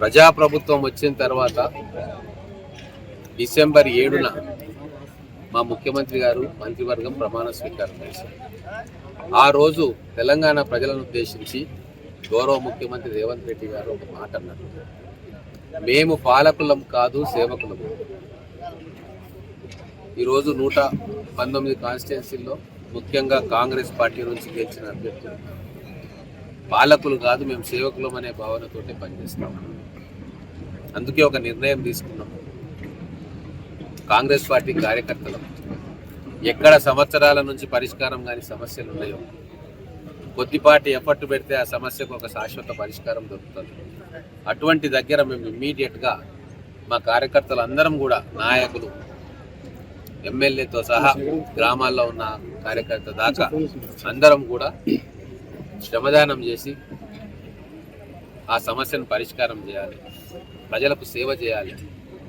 ప్రజాప్రభుత్వం వచ్చిన తర్వాత డిసెంబర్ ఏడున మా ముఖ్యమంత్రి గారు మంత్రివర్గం ప్రమాణ స్వీకారం చేశారు. ఆ రోజు తెలంగాణ ప్రజలను ఉద్దేశించి గౌరవ ముఖ్యమంత్రి రేవంత్ రెడ్డి గారు ఒక మాట అన్నారు. మేము పాలకులం కాదు సేవకులం ఈరోజు నూట పంతొమ్మిది కాన్స్టిట్యున్సీల్లో ముఖ్యంగా కాంగ్రెస్ పార్టీ నుంచి గెలిచిన అభ్యర్థులు. పాలకులు కాదు మేము సేవకులం అనే భావనతోటే పనిచేస్తాం అందుకే ఒక నిర్ణయం తీసుకున్నాం. కాంగ్రెస్ పార్టీ కార్యకర్తలు ఎక్కడ సంవత్సరాల నుంచి పరిష్కారం కాని సమస్యలు ఉన్నాయో కొద్దిపాటి ఎఫర్ట్ పెడితే ఆ సమస్యకు ఒక శాశ్వత పరిష్కారం దొరుకుతుంది. అటువంటి దగ్గర మేము ఇమ్మీడియట్గా మా కార్యకర్తలు అందరం కూడా నాయకులు ఎమ్మెల్యేతో సహా గ్రామాల్లో ఉన్న కార్యకర్త దాకా అందరం కూడా శ్రమదానం చేసి ఆ సమస్యను పరిష్కారం చేయాలి. ప్రజలకు సేవ చేయాలి.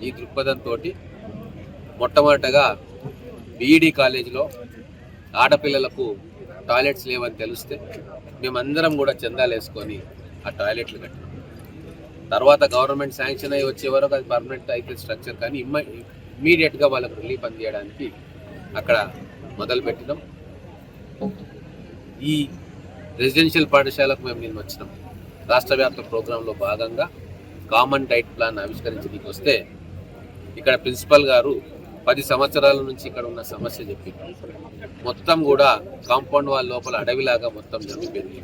ఈ దృక్పథంతో మొట్టమొదటగా బీఈడి కాలేజీలో ఆడపిల్లలకు టాయిలెట్స్ లేవని తెలిస్తే మేమందరం కూడా చందాలు వేసుకొని ఆ టాయిలెట్లు కట్టాం తర్వాత గవర్నమెంట్ శాంక్షన్ అయ్యి వచ్చే వరకు అది పర్మనెంట్ అయితే స్ట్రక్చర్ కానీ ఇమ్మ ఇమ్మీడియట్గా వాళ్ళకు రిలీఫ్ అందియడానికి అక్కడ మొదలుపెట్టినాం. ఈ రెసిడెన్షియల్ పాఠశాలకు మేము నిన్న వచ్చినాం. రాష్ట్ర వ్యాప్త ప్రోగ్రాంలో భాగంగా కామన్ డైట్ ప్లాన్ ఆవిష్కరించడానికి వస్తే ఇక్కడ ప్రిన్సిపల్ గారు పది సంవత్సరాల నుంచి ఇక్కడ ఉన్న సమస్య చెప్పి మొత్తం కూడా కాంపౌండ్ వాళ్ళ లోపల అడవిలాగా మొత్తం జరిగిపోయింది.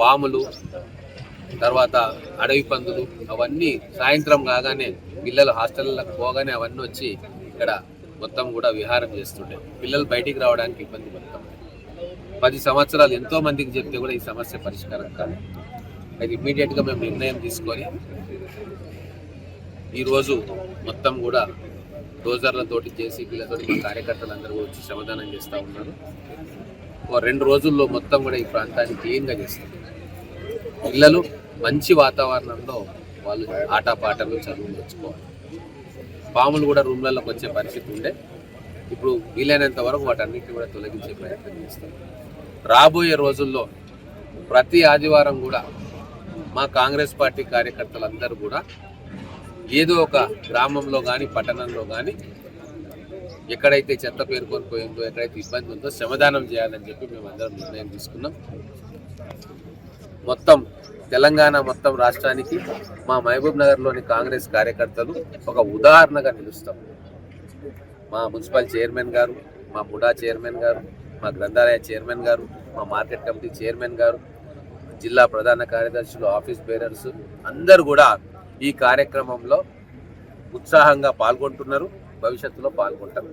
పాములు తర్వాత అడవి పందులు అవన్నీ సాయంత్రం కాగానే పిల్లలు హాస్టళ్ళకు పోగానే అవన్నీ వచ్చి ఇక్కడ మొత్తం కూడా విహారం చేస్తుండే. పిల్లలు బయటికి రావడానికి ఇబ్బంది పడతాం. పది సంవత్సరాలు ఎంతో మందికి చెప్తే కూడా ఈ సమస్య పరిష్కారం కాదు అది ఇమ్మీడియట్గా మేము నిర్ణయం తీసుకొని ఈరోజు మొత్తం కూడా డోజర్లతోటి జేసీబీలతోటి మా కార్యకర్తలు అందరూ వచ్చి శ్రమదానం చేస్తూ ఉన్నారు. ఓ రెండు రోజుల్లో మొత్తం కూడా ఈ ప్రాంతాన్ని క్లీన్గా చేస్తారు పిల్లలు మంచి వాతావరణంలో వాళ్ళు ఆటపాటలు చదువులు తెచ్చుకోవాలి పాములు కూడా రూమ్లలోకి వచ్చే పరిస్థితి ఉండే. ఇప్పుడు వీలైనంత వరకు వాటన్నిటిని కూడా తొలగించే ప్రయత్నం చేస్తాం రాబోయే రోజుల్లో ప్రతి ఆదివారం కూడా మా కాంగ్రెస్ పార్టీ కార్యకర్తలందరూ కూడా ఏదో ఒక గ్రామంలో కానీ పట్టణంలో కానీ ఎక్కడైతే చెత్త పేరుకొని పోయిందో ఎక్కడైతే ఇబ్బంది ఉందో శ్రమదానం చేయాలని చెప్పి మేము అందరం నిర్ణయం తీసుకున్నాం. మొత్తం తెలంగాణ మొత్తం రాష్ట్రానికి మా మహబూబ్ నగర్లోని కాంగ్రెస్ కార్యకర్తలు ఒక ఉదాహరణగా నిలుస్తాం. మా మున్సిపల్ చైర్మన్ గారు మా బుడా చైర్మన్ గారు మా గ్రంథాలయ చైర్మన్ గారు మా మార్కెట్ కమిటీ చైర్మన్ గారు జిల్లా ప్రధాన కార్యదర్శులు ఆఫీస్ బేరర్స్ అందరూ కూడా ఈ కార్యక్రమంలో ఉత్సాహంగా పాల్గొంటున్నారు భవిష్యత్తులో పాల్గొంటారు.